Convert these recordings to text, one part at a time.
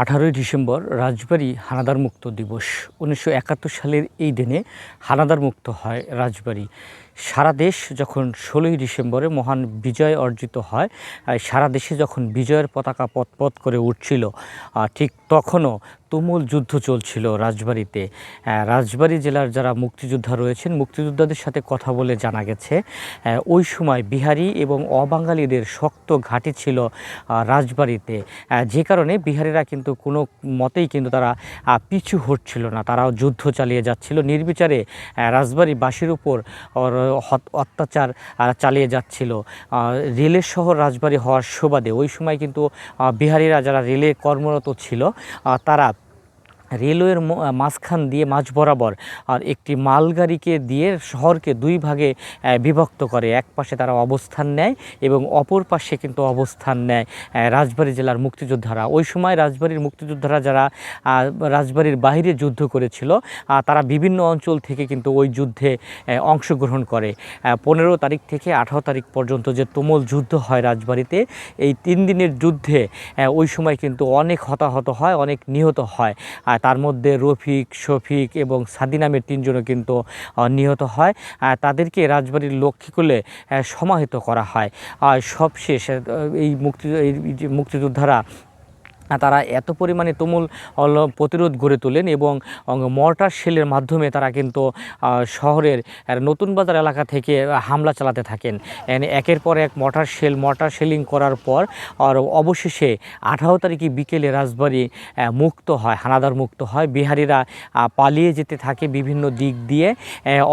আঠারোই ডিসেম্বর রাজবাড়ি হানাদার মুক্ত দিবস। উনিশশো একাত্তর সালের এই দিনে হানাদার মুক্ত হয় রাজবাড়ি। সারা দেশ যখন ষোলোই ডিসেম্বরে মহান বিজয় অর্জিত হয় সারা দেশে যখন বিজয়ের পতাকা পথপথ করে উঠছিল ঠিক তখনও তুমুল যুদ্ধ চলছিল রাজবাড়িতে। রাজবাড়ি জেলার যারা মুক্তিযোদ্ধা রয়েছেন, মুক্তিযোদ্ধাদের সাথে কথা বলে জানা গেছে ওই সময় বিহারি এবং অবাঙালিদের শক্ত ঘাঁটি ছিল রাজবাড়িতে। যে কারণে বিহারিরা কিন্তু কোনো মতেই কিন্তু তারা পিছু হটছিল না। তারাও যুদ্ধ চালিয়ে যাচ্ছিল। নির্বিচারে রাজবাড়িবাসীর উপর অত্যাচার চালিয়ে যাচ্ছিল। রেলের শহর রাজবাড়ি হওয়ার সুবাদে। ওই সময় কিন্তু বিহারিরা যারা রেলে কর্মরত ছিল তারা রেলওয়ের মাঝখান দিয়ে মাঝ বরাবর আর একটি মালগাড়িকে দিয়ে শহরকে দুই ভাগে বিভক্ত করে। এক পাশে তারা অবস্থান নেয় এবং অপর পাশে কিন্তু অবস্থান নেয় রাজবাড়ী জেলার মুক্তিযোদ্ধারা। ওই সময় রাজবাড়ির মুক্তিযোদ্ধারা যারা রাজবাড়ির বাইরে যুদ্ধ করেছিল তারা বিভিন্ন অঞ্চল থেকে কিন্তু ওই যুদ্ধে অংশগ্রহণ করে। পনেরো তারিখ থেকে আঠারো তারিখ পর্যন্ত যে তুমুল যুদ্ধ হয় রাজবাড়িতে, এই তিন দিনের যুদ্ধে ওই সময় কিন্তু অনেক হতাহত হয়, অনেক নিহত হয়। আর তার মধ্যে রফিক, শফিক এবং সাদি নামের তিনজনও কিন্তু নিহত হয়। তাদেরকে রাজবাড়ির লক্ষ্মী করলে সমাহিত করা হয়। আর সবশেষ এই মুক্তি, এই মুক্তিযোদ্ধারা তারা এত পরিমাণে তুমুল প্রতিরোধ গড়ে তোলেন এবং মর্টার শেলের মাধ্যমে তারা কিন্তু শহরের নতুন বাজার এলাকা থেকে হামলা চালাতে থাকেন। একের পর এক মর্টার শেল মর্টার শেলিং করার পর আর অবশেষে আঠারো তারিখে বিকেলে রাজবাড়ি মুক্ত হয় হানাদার মুক্ত হয়। বিহারিরা পালিয়ে যেতে থাকে বিভিন্ন দিক দিয়ে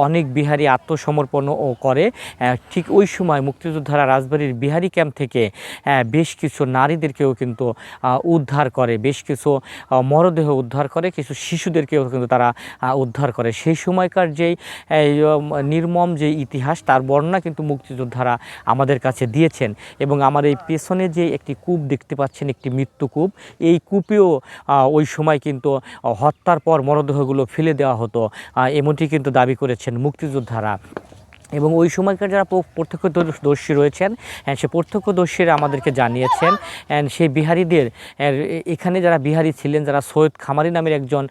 অনেক বিহারি আত্মসমর্পণ ও করে। ঠিক ওই সময় মুক্তিযোদ্ধারা রাজবাড়ির বিহারি ক্যাম্প থেকে বেশ কিছু নারীদেরকেও কিন্তু আহ, উদ্ধার করে, বেশ কিছু মরদেহ উদ্ধার করে, কিছু শিশুদেরকেও কিন্তু তারা উদ্ধার করে। সেই সময়কার যেই নির্মম যে ইতিহাস, তার বর্ণনা কিন্তু মুক্তিযোদ্ধারা আমাদের কাছে দিয়েছেন। এবং আমার এই পেছনে যে একটি কূপ দেখতে পাচ্ছেন, একটি মৃত্যু কূপ, এই কূপেও ওই সময় কিন্তু হত্যার পর মরদেহগুলো ফেলে দেওয়া হতো। এমনটি কিন্তু দাবি করেছেন মুক্তিযোদ্ধারা। এবং ওই সময়কার যারা প্রত্যক্ষদর্শী রয়েছেন হ্যাঁ, সে প্রত্যক্ষদর্শীরা আমাদেরকে জানিয়েছেন অ্যান্ড সেই বিহারিদের এখানে যারা বিহারি ছিলেন যারা সৈয়দ খামারি নামের একজন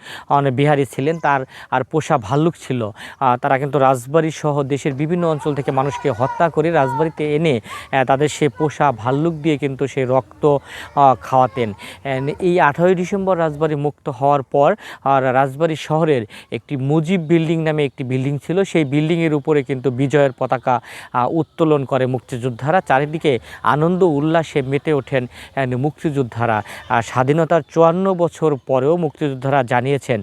বিহারি ছিলেন তার আর পোষা ভাল্লুক ছিল তারা কিন্তু রাজবাড়ি সহ দেশের বিভিন্ন অঞ্চল থেকে মানুষকে হত্যা করে রাজবাড়িতে এনে তাদের সে পোষা ভাল্লুক দিয়ে কিন্তু সে রক্ত খাওয়াতেন। এই আঠারোই ডিসেম্বর রাজবাড়ি মুক্ত হওয়ার পর আর রাজবাড়ি শহরের একটি মুজিব বিল্ডিং নামে একটি বিল্ডিং ছিল সেই বিল্ডিংয়ের উপরে কিন্তু বিজয়ের পতাকা উত্তোলন করে মুক্তিযোদ্ধারা। চারিদিকে আনন্দ, উল্লাসে মেতে ওঠেন মুক্তিযোদ্ধারা। স্বাধীনতার চুয়ান্ন বছর পরেও মুক্তিযোদ্ধারা জানিয়েছেন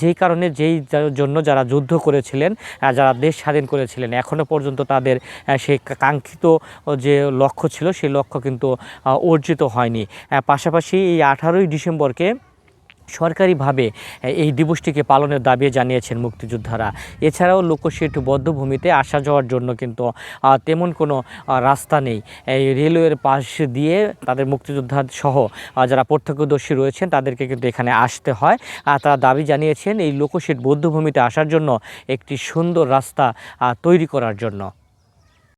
যেই কারণে যেই জন্য যারা যুদ্ধ করেছিলেন যারা দেশ স্বাধীন করেছিলেন এখনও পর্যন্ত তাদের সেই কাঙ্ক্ষিত যে লক্ষ্য ছিল, সেই লক্ষ্য কিন্তু অর্জিত হয়নি। পাশাপাশি এই আঠারোই ডিসেম্বরকে সরকারিভাবে এই দিবসটিকে পালনের দাবি জানিয়েছেন মুক্তিযোদ্ধারা। এছাড়াও লোকশিট বদ্ধভূমিতে আসা যাওয়ার জন্য কিন্তু তেমন কোনো রাস্তা নেই। এই রেলওয়ের পাশ দিয়ে তাদের মুক্তিযোদ্ধা সহ যারা প্রত্যক্ষদর্শী রয়েছেন তাদেরকে কিন্তু এখানে আসতে হয়। আর তারা দাবি জানিয়েছেন এই লোকশিট বদ্ধভূমিতে আসার জন্য একটি সুন্দর রাস্তা তৈরি করার জন্য।